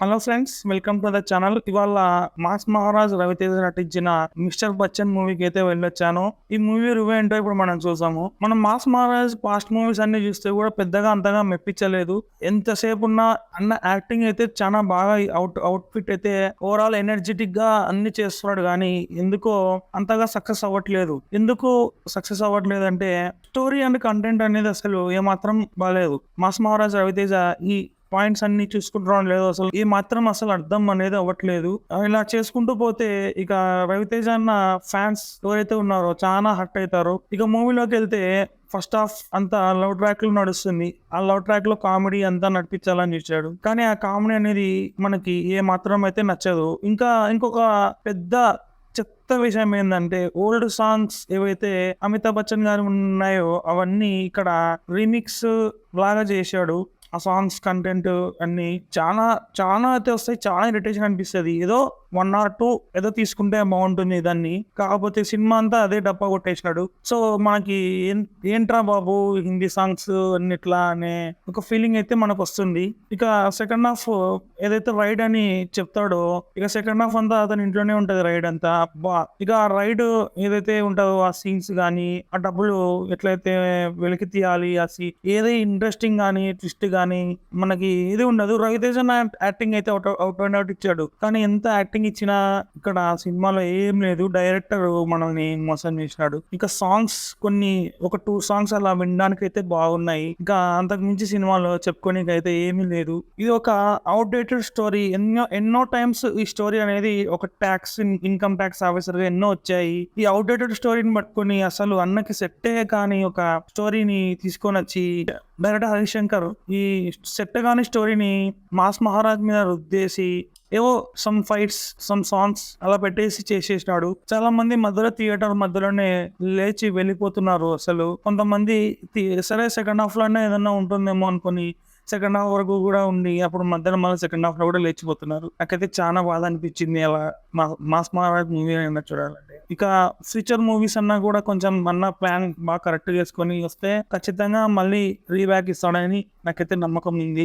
Hello friends welcome to the channel ఇవాళ mass Maharaj Raviteja నటించిన Mr Bachchan మూవీకి అయితే వెళ్ళొచ్చాను. ఈ మూవీ రివ్యూ ఏంటో ఇప్పుడు మనం చూసాము. మనం మాస్ మహారాజ్ పాస్ట్ మూవీస్ అన్ని చూస్తే కూడా పెద్దగా అంతగా మెప్పించలేదు. ఎంతసేపు ఉన్న అన్న యాక్టింగ్ అయితే చాలా బాగా అవుట్ అవుట్ఫిట్ అయితే ఓవరాల్ ఎనర్జెటిక్గా అన్ని చేస్తున్నాడు కానీ ఎందుకో అంతగా సక్సెస్ అవ్వట్లేదు. ఎందుకు సక్సెస్ అవ్వట్లేదు అంటే స్టోరీ అండ్ కంటెంట్ అనేది అసలు ఏమాత్రం బాగాలేదు మాస్ మహారాజ్ రవితేజ ఈ పాయింట్స్ అన్ని చూసుకుంటాం లేదు అసలు ఈ మాత్రం అసలు అర్థం అనేది అవ్వట్లేదు. ఇలా చేసుకుంటూ పోతే ఇక రవితేజ అన్న ఫ్యాన్స్ ఎవరైతే ఉన్నారో చాలా హర్ట్ అవుతారు ఇక మూవీలోకి వెళ్తే ఫస్ట్ హాఫ్ అంతా లవ్ ట్రాక్లో నడుస్తుంది. ఆ లవ్ ట్రాక్లో కామెడీ అంతా నడిపించాలని చూశాడు. కానీ ఆ కామెడీ అనేది మనకి ఏ మాత్రం అయితే నచ్చదు. ఇంకా ఇంకొక పెద్ద చెత్త విషయం ఏంటంటే ఓల్డ్ సాంగ్స్ ఏవైతే అమితాబ్ బచ్చన్ గారు ఉన్నాయో అవన్నీ ఇక్కడ రీమిక్స్ లాగా చేశాడు. ఆ సాంగ్స్ కంటెంట్ అన్ని చాలా చాలా అయితే వస్తాయి. చాలా ఇరిటేషన్ అనిపిస్తుంది. ఏదో వన్ ఆర్ టూ ఏదో తీసుకుంటే బాగుంటుంది దాన్ని. కాకపోతే సినిమా అంతా అదే డబ్బా కొట్టేసినాడు. సో మనకి ఏం- ఏంట్రా బాబు హిందీ సాంగ్స్ అన్నిట్లా అనే ఒక ఫీలింగ్ అయితే మనకు వస్తుంది. ఇక సెకండ్ హాఫ్ ఏదైతే రైడ్ అని చెప్తాడో ఇక సెకండ్ హాఫ్ అంతా అతని ఇంట్లోనే ఉంటది రైడ్ అంతా. బా ఇక ఆ రైడ్ ఏదైతే ఉంటుందో ఆ సీన్స్ కానీ ఆ డబ్బులు ఎట్లయితే వెలికి తీయాలి ఆ సీ ఏది ఇంట్రెస్టింగ్ కానీ ట్విస్ట్ కానీ మనకి ఇది ఉండదు. రవితేజ యాక్టింగ్ అయితే అవుట్ అవుట్ అండ్ అవుట్ ఇచ్చాడు. కానీ ఎంత యాక్టింగ్ ఇచ్చిన ఇక్కడ సినిమాలో ఏం లేదు. డైరెక్టర్ మనల్ని మోసం చేసినాడు. ఇంకా సాంగ్స్ కొన్ని ఒక టూ సాంగ్స్ అలా వినడానికి అయితే బాగున్నాయి. ఇంకా అంతకు మించి సినిమాలో చెప్పుకోనికి అయితే ఏమీ లేదు. ఇది ఒక అవుట్డేటెడ్ స్టోరీ ఎన్నో ఎన్నో టైమ్స్ ఈ స్టోరీ అనేది ఒక ట్యాక్స్ ఇన్కమ్ ట్యాక్స్ ఆఫీసర్గా ఎన్నో వచ్చాయి. ఈ అవుట్డేటెడ్ స్టోరీని పట్టుకొని అసలు అన్నకి సెట్టే కానీ ఒక స్టోరీని తీసుకొని వచ్చి డైరెక్టర్ హరిశంకర్ ఈ సెట్ కాని స్టోరీని మాస్ మహారాజ్ మీద రుద్దేసి ఏవో సమ్ ఫైట్స్ సమ్ సాంగ్స్ అలా పెట్టేసి చేసేసినాడు. చాలా మంది మధ్యలో థియేటర్ మధ్యలోనే లేచి వెళ్ళిపోతున్నారు అసలు. కొంతమంది సరే సెకండ్ హాఫ్లోనే ఏదన్నా ఉంటుందేమో అనుకొని సెకండ్ హాఫ్ వరకు కూడా ఉండి అప్పుడు మధ్యలో మళ్ళీ సెకండ్ హాఫ్లో కూడా లేచిపోతున్నారు. నాకైతే చాలా బాధ అనిపించింది అలా మా- మాస్ మహారాజ్ మూవీ అయినా చూడాలంటే. ఇక ఫ్యూచర్ మూవీస్ అన్నా కూడా కొంచెం మన ప్లాన్ బాగా కరెక్ట్ చేసుకొని వస్తే ఖచ్చితంగా మళ్ళీ రీబ్యాక్ ఇస్తాడని నాకైతే నమ్మకం ఉంది.